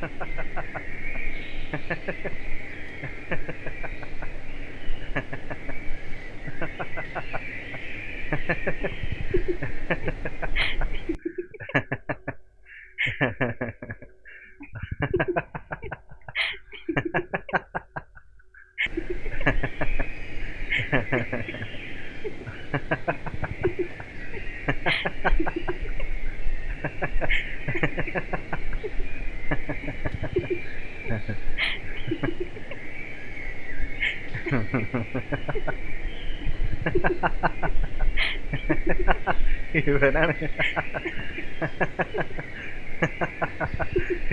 ハハハハ。ഇവനാണ്.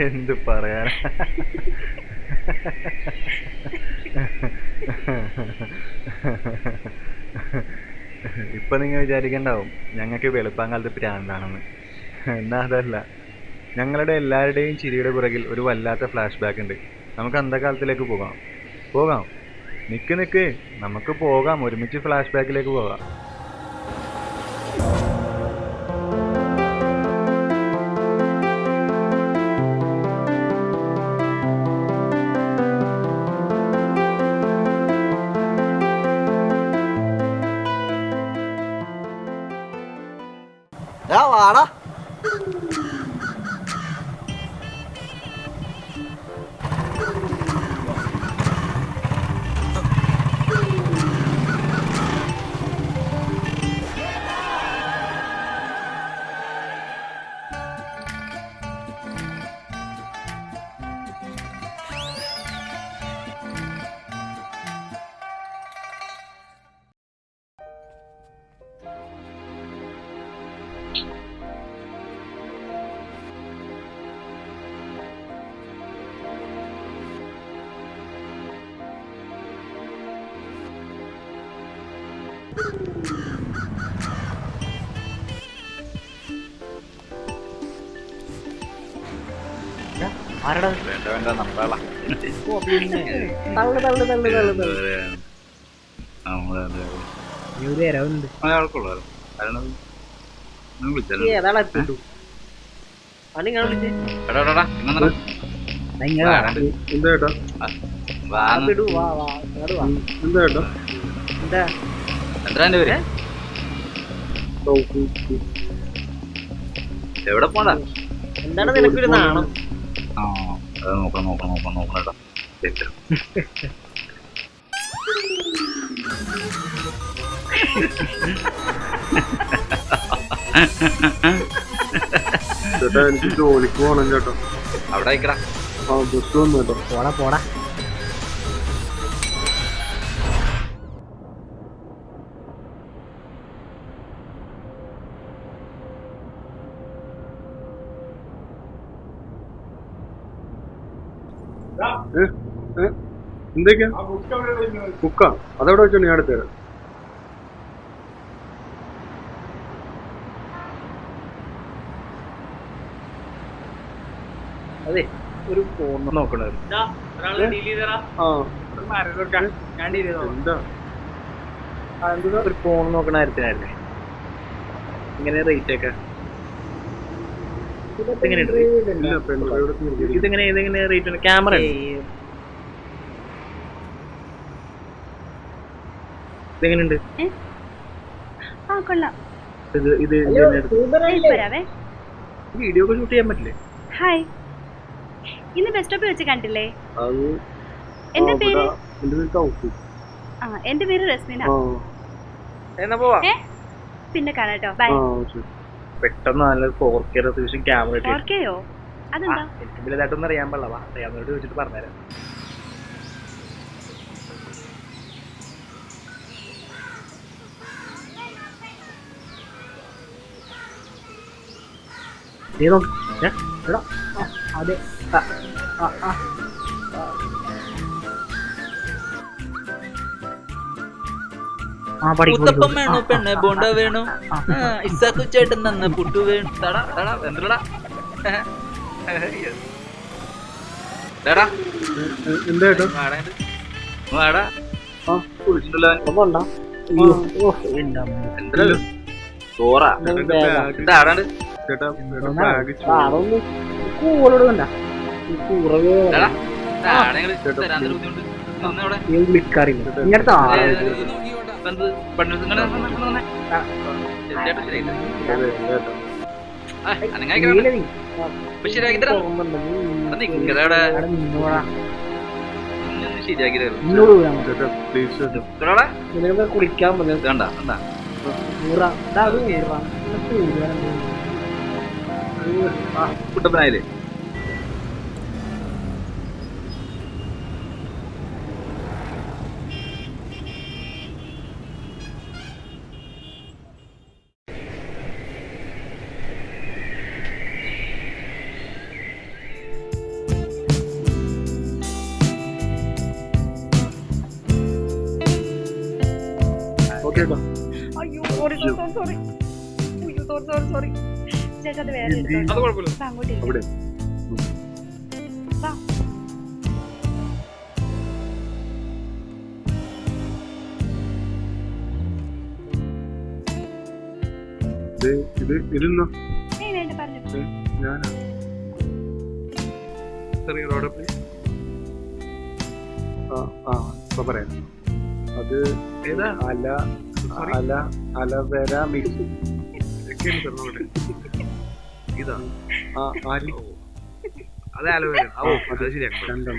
എന്ത് പറയാൻ ഇപ്പൊ നിങ്ങൾ വിചാരിക്കണ്ടാവും ഞങ്ങൾക്ക് വെളുപ്പാങ്കാലത്ത് പ്രാന്താണെന്ന് എന്നാ അതല്ല. ഞങ്ങളുടെ എല്ലാവരുടെയും ചിരിയുടെ പുറകിൽ ഒരു വല്ലാത്ത ഫ്ലാഷ് ബാക്ക് ഉണ്ട്. നമുക്ക് അന്ധകാലത്തിലേക്ക് പോകാം. പോകാം. നിക്ക് നിക്ക്. നമുക്ക് പോകാം. ഒരുമിച്ച് ഫ്ലാഷ് ബാക്കിലേക്ക് പോകാം. വാടാ. ആരടാ? വേണ്ട വേണ്ട നമ്മളാ തള്ളു തള്ളു തള്ളു തള്ളു തള്ളു. പണി എവിടെ പോണ്ടാ എന്താണ് നിനക്കൊരു നാണം? ആ അത് നോക്കണം നോക്കണം നോക്കണം നോക്കണം കേട്ടോ ശരി. ചേട്ടാ എനിക്ക് ജോലിക്ക് പോകണം ചേട്ടാ. അവിടെ ആയിക്കടാ ആ ബസ് വന്നു കേട്ടോ. പോടാ പോടാ. എന്തൊക്കെയാ കുക്കാ അതെവിടെ വെച്ചോ ഞാൻ അടുത്ത് തരാം അതെ ഒരു ഫോൺ നോക്കണത്. ആ. എന്താ? ഒരു ഫോൺ നോക്കണ കാര്യത്തിനായിരുന്നേ. ഇങ്ങനെ റേറ്റ് ഒക്കെ. ഇതെങ്ങനെ ഇതെങ്ങനെ റേറ്റ് ക്യാമറ ഇതെങ്ങനെയുണ്ട്? ആ കൊള്ളാം. ഇത് ഇത് വീഡിയോ ഒക്കെ ഷൂട്ട് ചെയ്യാൻ പറ്റില്ലേ? ഹായ് ഇന്ന് ബസ് സ്റ്റോപ്പിൽ വെച്ച് കണ്ടില്ലേ? അത് എന്റെ പേര്? ആ എന്റെ പേര് റസ്മിന. പിന്നെ കാണാട്ടോ ബൈ പെട്ടെന്ന് നല്ല four K resolution camera four കെയോ അതെന്താ? എനിക്ക് വലുതായിട്ടൊന്നും അറിയാൻ പാടില്ല. വാ അറിയാവുന്നവരോട് ചോദിച്ചിട്ട് പറഞ്ഞുതരാം. നീ നോക്ക്. എടാ. അതെ. ഉത്തപ്പം വേണു പെണ്ണ് ബോണ്ട വേണു ഇസാക്കു ചേട്ടൻ നന്ന് പുട്ടു വേണു തടാ തടാ എന്തടാ ടാടാ എന്താ ചേട്ടാ വാടാ ചോറാ എന്താ ആടാണ്ട് ചേട്ടാ വിളിക്കാറില്ല. ഇങ്ങനത്തെ കുളിക്കാൻ പറ്റും കുട്ടപ്പനായില്ലേ? ഓക്കെ കേട്ടോ അയ്യോ സോറി സോറി സോറി അയ്യോ സോറി സോറി സോറി ചേട്ടാ അത് വേറെ അങ്ങോട്ട് ഇരിക്ക്. അവിടെ. വാ. ഇത് ഇത് ഇതിന്നോ ഏയ് വേണ്ട പറഞ്ഞു. ഞാൻ ചെറിയ റോഡ് പ്ലീസ് ആ ആ ഇപ്പൊ പറയാം. അത് ഏതാ? അല Sorry? അല അലവേര മിക്സ് നോക്കട്ടെ. ഇതാ. ആ ആരി? ഓ. അത് ആലോചന ഓ അത് ശരിയാക്കാം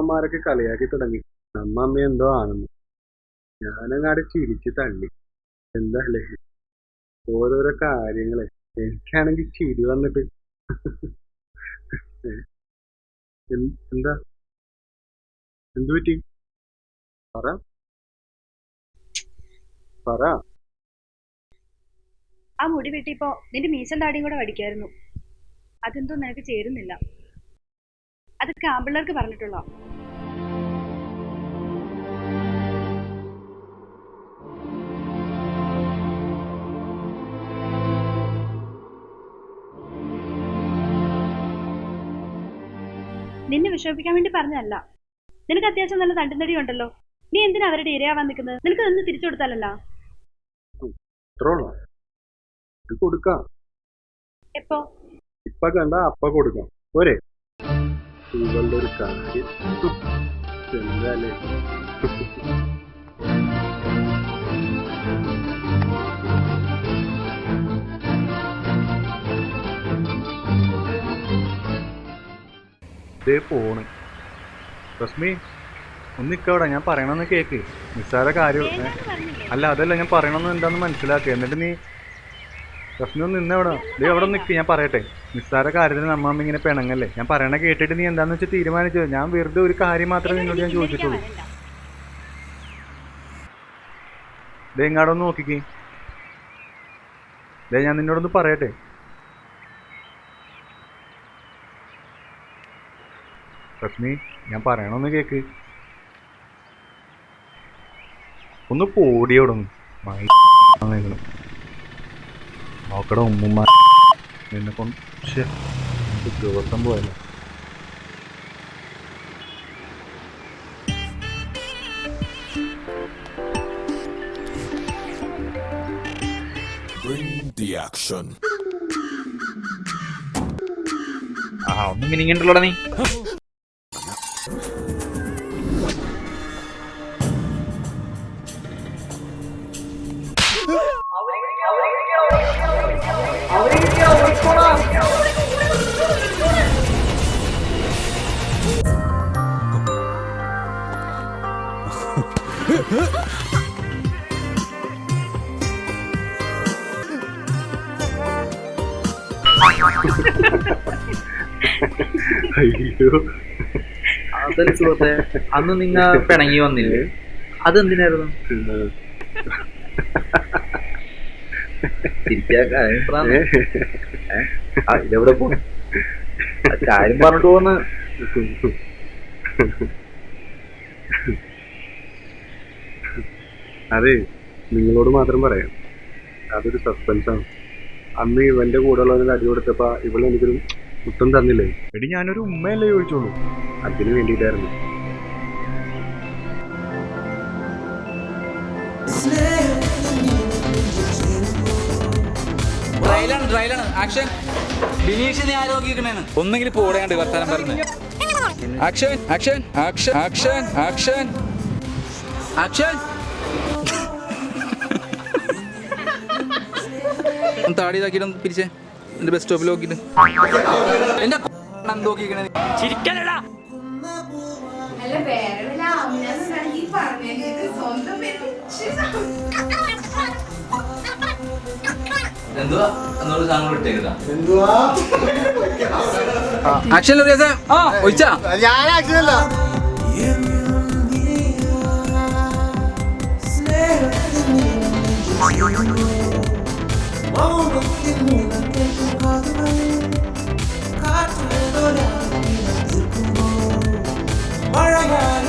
അവന്മാരൊക്കെ കളിയാക്കി തുടങ്ങി. നമ്മ അമ്മ എന്തോ ആണെന്ന്. ഞാനങ്ങാട് ചിരിച്ച് തള്ളി. എന്താ അല്ലേ ഓരോരോ കാര്യങ്ങളെ. എനിക്കാണെങ്കിൽ ചിരി വന്നിട്ട്. എന്താ? എന്തു പറ്റി? പറ. പറ. ആ മുടി വെട്ടിപ്പോ നിന്റെ മീശം താടിയും കൂടെ വടിക്കായിരുന്നു. അതെന്തോ നിനക്ക് ചേരുന്നില്ല. അതൊക്കെ ആമ്പിള്ളേർക്ക് പറഞ്ഞിട്ടുള്ളോ നിന്നെ വിഷമിപ്പിക്കാൻ വേണ്ടി പറഞ്ഞതല്ല. നിനക്ക് അത്യാവശ്യം നല്ല തണ്ടുന്നടി ഉണ്ടല്ലോ. നീ എന്തിനാ അവരുടെ ഇരയാവാൻ നിൽക്കുന്നത്? നിനക്ക് നിന്ന് തിരിച്ചു കൊടുത്താലല്ലോ? കൊടുക്കാം. എപ്പോ? ഇപ്പൊ കണ്ട അപ്പ കൊടുക്കാം. പോരെ. ഇവളുടെ ഒരു കാര്യം. എന്താലേ ദേ പോണ്. റസ്മി ഒന്ന് നിക്കവിടെ ഞാൻ പറയണമെന്ന് കേക്ക്. നിസ്സാര കാര്യം. അല്ല അതല്ല ഞാൻ പറയണമെന്ന് എന്താന്ന് മനസ്സിലാക്കുക എന്നിട്ട് നീ റസ്മി ഒന്ന് നിന്നവിടെ. ദേ അവിടെ നിൽക്ക് ഞാൻ പറയട്ടെ. നിസ്സാര കാര്യത്തിന് നമ്മ ഇങ്ങനെ പിണങ്ങല്ലേ? ഞാൻ പറയണ കേട്ടിട്ട് നീ എന്താന്ന് വെച്ചാൽ തീരുമാനിച്ചോ ഞാൻ വെറുതെ ഒരു കാര്യം മാത്രമേ നിന്നോട് ഞാൻ ചോദിച്ചിട്ടുള്ളൂ. ദേ ഇങ്ങാടൊന്ന് നോക്കിക്കേ. ദേ ഞാൻ നിന്നോടൊന്ന് പറയട്ടെ. റസ്മി ഞാൻ പറയണമെന്ന് കേക്ക്. ഒന്ന് പോടിയോടൊന്ന് നോക്കട ഉമ്മുമ്മ. നിന്നെ കൊണ്ട് ദിവസം പോയല്ലോ. The action. ആ ഒന്നും മിനിങ്ങണ്ടല്ലോടാ നീ? അയ്യോ. അതല്ല സുഹൃത്തെ അന്ന് നിങ്ങ പിണങ്ങി വന്നില്ലേ? അതെന്തിനായിരുന്നു? ഇതെവിടെ പോ കാര്യം പറഞ്ഞിട്ട് പോന്ന്. അതെ നിങ്ങളോട് മാത്രം പറയാം. അതൊരു സസ്പെൻസാണ് അന്ന് ഇവന്റെ കൂടെ ഉള്ളവന് അടി കൊടുത്തപ്പോ ഇവൾ എനിക്കൊരു മുത്തം തന്നില്ലേ? എടി ഞാനൊരു ഉമ്മയല്ലേ ചോദിച്ചോളൂ. അതിന് വേണ്ടിയിട്ടായിരുന്നു. ട്രയലാണ് ട്രയലാണ് ആക്ഷൻ ഒന്നെങ്കിൽ വർത്താനം പറഞ്ഞു. Action action action action action action താടി ഇതാക്കിയിട്ട് പിരിച്ചേ. എന്റെ ബസ് സ്റ്റോപ്പിൽ നോക്കിട്ട് എന്റെ സ്വന്തം Yeah.